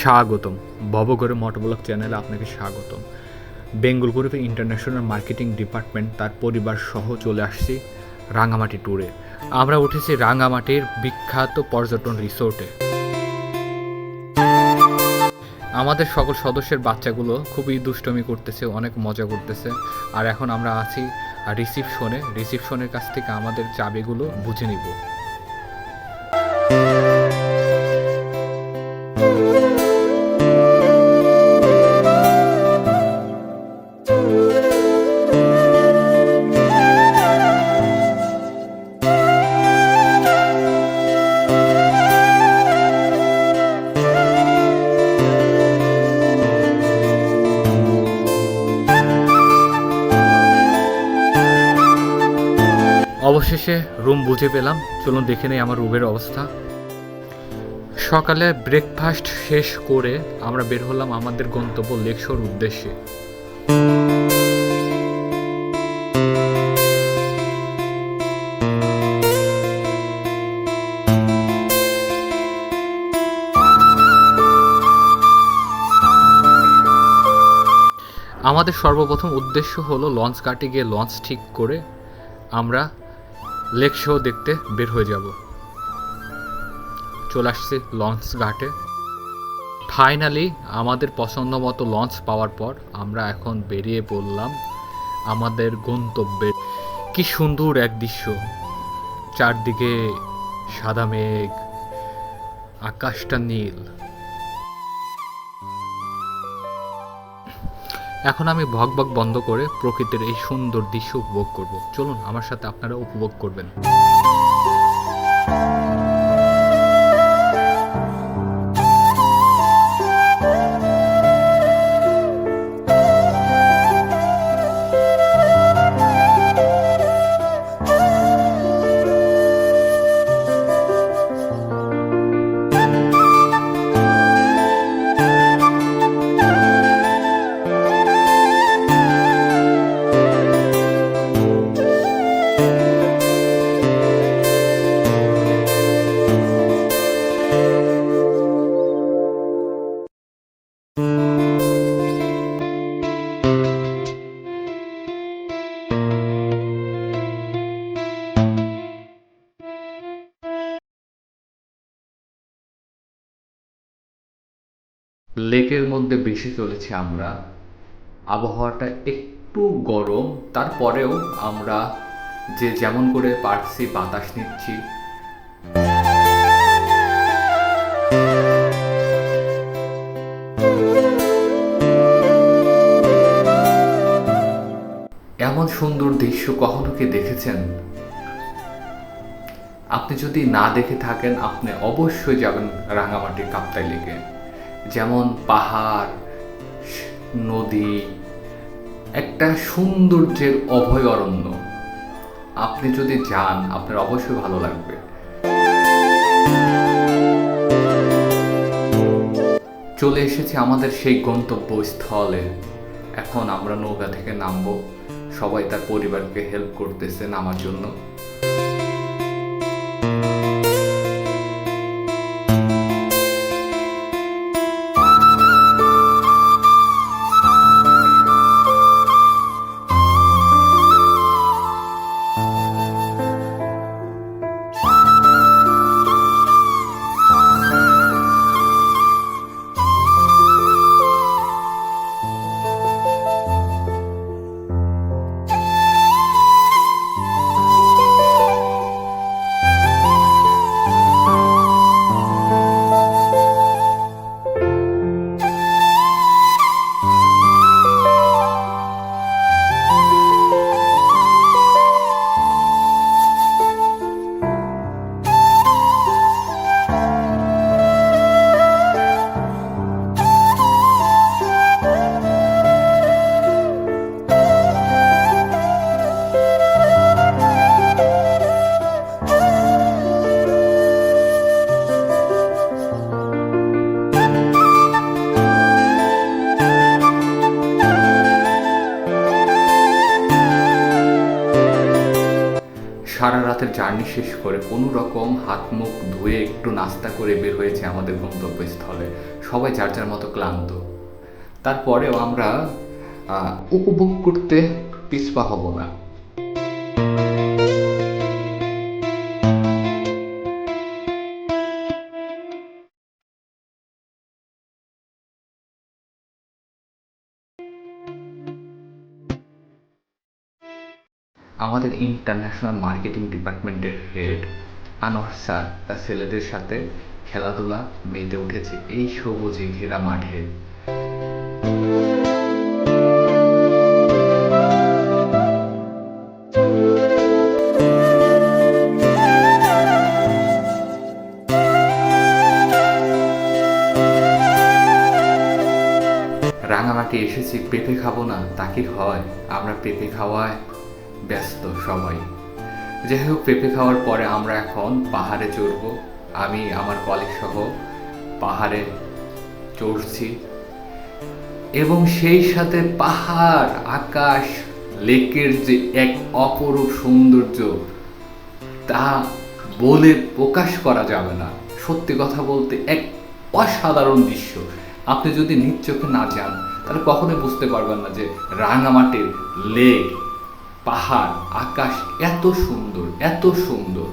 স্বাগতম। ভবগড়ে মোটরব্লক চ্যানেলে আপনাকে স্বাগতম। বেঙ্গল গ্রুপের ইন্টারন্যাশনাল মার্কেটিং ডিপার্টমেন্ট তার পরিবার সহ চলে আসছি রাঙামাটি ট্যুরে। আমরা উঠেছি রাঙামাটির বিখ্যাত পর্যটন রিসোর্টে। আমাদের সকল সদস্যের বাচ্চাগুলো খুবই দুষ্টমি করতেছে, অনেক মজা করতেছে। আর এখন আমরা আছি রিসিপশনে। রিসিপশনের কাছ থেকে আমাদের চাবিগুলো বুঝে নিব। অবশেষে রুম বুঝে পেলাম। চলুন দেখে নেই আমার রুমের অবস্থা। সকালে ব্রেকফাস্ট শেষ করে আমরা বের হলাম আমাদের গন্তব্য লেকশোর উদ্দেশ্যে। আমাদের সর্বপ্রথম উদ্দেশ্য হলো লঞ্চ কাটে গিয়ে লঞ্চ ঠিক করে আমরা লেক শো দেখতে বের হয়ে যাব। চলে আসছি লঞ্চ ঘাটে। ফাইনালি আমাদের পছন্দ মতো লঞ্চ পাওয়ার পর আমরা এখন বেরিয়ে পড়লাম আমাদের গন্তব্যে। কি সুন্দর এক দৃশ্য। চারদিকে সাদা মেঘ, আকাশটা নীল। এখন আমি ভগ ভগ বন্ধ করে প্রকৃতির এই সুন্দর দৃশ্য উপভোগ করব। চলুন, আমার সাথে আপনারা উপভোগ করবেন। লেকের মধ্যে বেশি চলেছি আমরা। আবহাওয়াটা একটু গরম, তারপরেও আমরা যে যেমন করে পারছি বাতাস নিচ্ছি। এমন সুন্দর দৃশ্য কখনো কি দেখেছেন? আপনি যদি না দেখে থাকেন, আপনি অবশ্যই যাবেন রাঙামাটির কাপ্তাই লেকে। যেমন পাহাড়, নদী, একটা সৌন্দর্যের অভয় অরণ্য। আপনি যদি যান, আপনার অবশ্যই ভালো লাগবে। চলে এসেছি আমাদের সেই গন্তব্যস্থলে। এখন আমরা নৌকা থেকে নামবো। সবাই তার পরিবারকে হেল্প করতেছে নামার জন্য। রাতের জার্নি শেষ করে কোনো রকম হাত মুখ ধুয়ে একটু নাস্তা করে বের হয়েছে আমাদের গন্তব্যস্থলে। সবাই যার যার মতো ক্লান্ত। তারপরেও আমরা উপভোগ করতে পিছপা হব না। আমাদের ইন্টারন্যাশনাল মার্কেটিং ডিপার্টমেন্টের হেড আনোয়ার স্যার, তার ছেলেদের সাথে খেলাধুলা মেতে উঠেছে এই সবুজে ঘেরা মাঠে। রাঙামাটি এসেছি, পেঁপে খাব না, তা কি হয়? আমরা পেঁপে খাওয়ায় ব্যস্ত সবাই। যাই হোক পেঁপে খাওয়ার পরে আমরা এখন পাহাড়ে চড়ব। আমি, আমার কলেজ সহ পাহাড়ে চড়ছি। এবং সেই সাথে পাহাড়, আকাশ, লেকের যে এক অপরূপ সৌন্দর্য, তা বলে প্রকাশ করা যাবে না। সত্যি কথা বলতে এক অসাধারণ দৃশ্য। আপনি যদি নিজ চোখে না যান, তাহলে কখনোই বুঝতে পারবেন না যে রাঙামাটির লেক পাহাড় আকাশ এত সুন্দর এত সুন্দর।